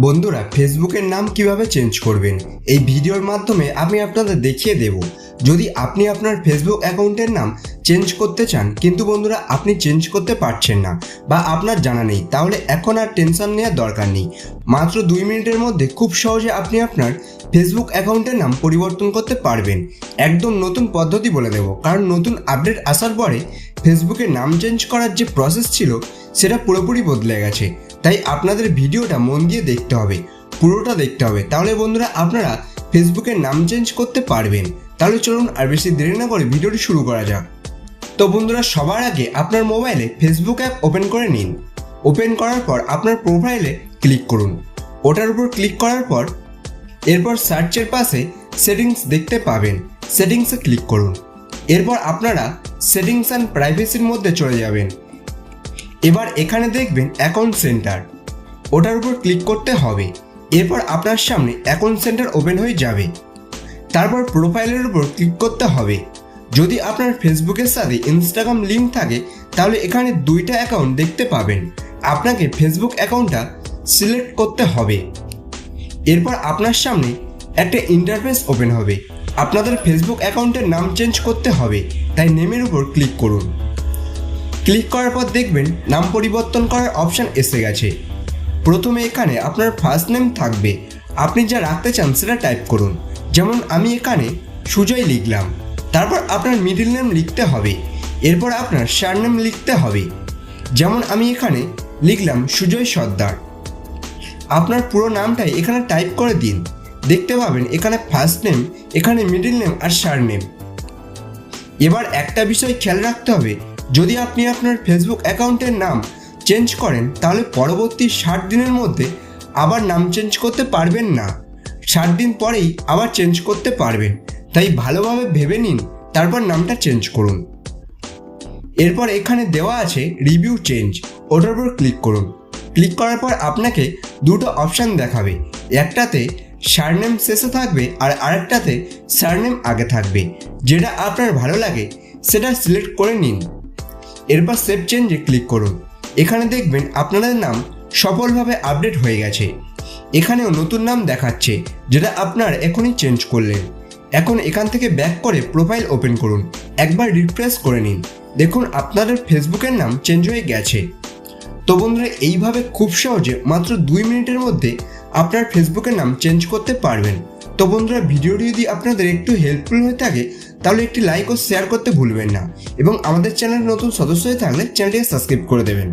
বন্ধুরা ফেসবুকের নাম কীভাবে চেঞ্জ করবেন? এই ভিডিওর মাধ্যমে আমি আপনাদের দেখিয়ে দেব। যদি আপনি আপনার ফেসবুক অ্যাকাউন্টের নাম চেঞ্জ করতে চান, কিন্তু বন্ধুরা আপনি চেঞ্জ করতে পারছেন না বা আপনার জানা নেই, তাহলে এখন আর টেনশন নেওয়ার দরকার নেই। মাত্র দুই মিনিটের মধ্যে খুব সহজে আপনি আপনার ফেসবুক অ্যাকাউন্টের নাম পরিবর্তন করতে পারবেন। একদম নতুন পদ্ধতি বলে দেবো, কারণ নতুন আপডেট আসার পরে ফেসবুকে নাম চেঞ্জ করার যে প্রসেস ছিল, সেটা পুরোপুরি বদলে গেছে। তাই আপনাদের ভিডিওটা মন দিয়ে দেখতে হবে, পুরোটা দেখতে হবে। তাহলে বন্ধুরা আপনারা ফেসবুকের নাম চেঞ্জ করতে পারবেন। তাহলে চলুন আর বেশি দেরি না করে ভিডিওটি শুরু করা যাক। তো বন্ধুরা, সবার আগে আপনার মোবাইলে ফেসবুক অ্যাপ ওপেন করে নিন। ওপেন করার পর আপনার প্রোফাইলে ক্লিক করুন। ওটার উপর ক্লিক করার পর এরপর সার্চের পাশে সেটিংস দেখতে পাবেন। সেটিংসে ক্লিক করুন। এরপর আপনারা সেটিংস অ্যান্ড প্রাইভেসির মধ্যে চলে যাবেন। এবার এখানে দেখবেন অ্যাকাউন্ট সেন্টার ওটার উপর ক্লিক করতে হবে। এরপর আপনার সামনে অ্যাকাউন্ট সেন্টার ওপেন হয়ে যাবে। তারপর প্রোফাইলের উপর ক্লিক করতে হবে। যদি আপনার ফেসবুকের সাথে ইনস্টাগ্রাম লিঙ্ক থাকে, তাহলে এখানে দুইটা অ্যাকাউন্ট দেখতে পাবেন। আপনাকে ফেসবুক অ্যাকাউন্টটা সিলেক্ট করতে হবে। এরপর আপনার সামনে একটা ইন্টারফেস ওপেন হবে। আপনাদের ফেসবুক অ্যাকাউন্টের নাম চেঞ্জ করতে হবে। তাই নেমের উপর ক্লিক করুন। ক্লিক করার পর দেখবেন নাম পরিবর্তন করার অপশান এসে গেছে। প্রথমে এখানে আপনার ফার্স্ট নেম থাকবে। আপনি যা রাখতে চান সেটা টাইপ করুন। যেমন আমি এখানে সুজয় লিখলাম। তারপর আপনার মিডিল নেম লিখতে হবে। এরপর আপনার শার নেম লিখতে হবে। যেমন আমি এখানে লিখলাম সুজয় সর্দার। আপনার পুরো নামটাই এখানে টাইপ করে দিন। দেখতে পাবেন এখানে ফার্স্ট নেম এখানে মিডিল নেম আর শার নেম এবার একটা বিষয় খেয়াল রাখতে হবে। যদি আপনি আপনার ফেসবুক অ্যাকাউন্টের নাম চেঞ্জ করেন, তাহলে পরবর্তী ষাট দিনের মধ্যে আবার নাম চেঞ্জ করতে পারবেন না। ষাট দিন পরেই আবার চেঞ্জ করতে পারবেন। তাই ভালোভাবে ভেবে নিন, তারপর নামটা চেঞ্জ করুন। এরপর এখানে দেওয়া আছে রিভিউ চেঞ্জ ওটার উপর ক্লিক করুন। ক্লিক করার পর আপনাকে দুটো অপশান দেখাবে। একটাতে সারনেম শেষে থাকবে আর আরেকটাতে সারনেম আগে থাকবে। যেটা আপনার ভালো লাগে, সেটা সিলেক্ট করে নিন। এরপর সেভ চেঞ্জে ক্লিক করুন। এখানে দেখবেন আপনাদের নাম সফলভাবে আপডেট হয়ে গেছে। এখানেও নতুন নাম দেখাচ্ছে, যেটা আপনার এখনই চেঞ্জ করলেন। এখন এখান থেকে ব্যাক করে প্রোফাইল ওপেন করুন। একবার রিফ্রেশ করে নিন। দেখুন, আপনাদের ফেসবুকের নাম চেঞ্জ হয়ে গেছে। তো বন্ধুরা, এইভাবে খুব সহজে মাত্র দুই মিনিটের মধ্যে আপনার ফেসবুকের নাম চেঞ্জ করতে পারবেন। তো বন্ধুরা, ভিডিওটি যদি আপনাদের একটু হেল্পফুল হয়ে থাকে, তাহলে একটি লাইক ও শেয়ার করতে ভুলবেন না। এবং আমাদের চ্যানেল নতুন সদস্য হয়ে থাকলে চ্যানেলটিকে সাবস্ক্রাইব করে দেবেন।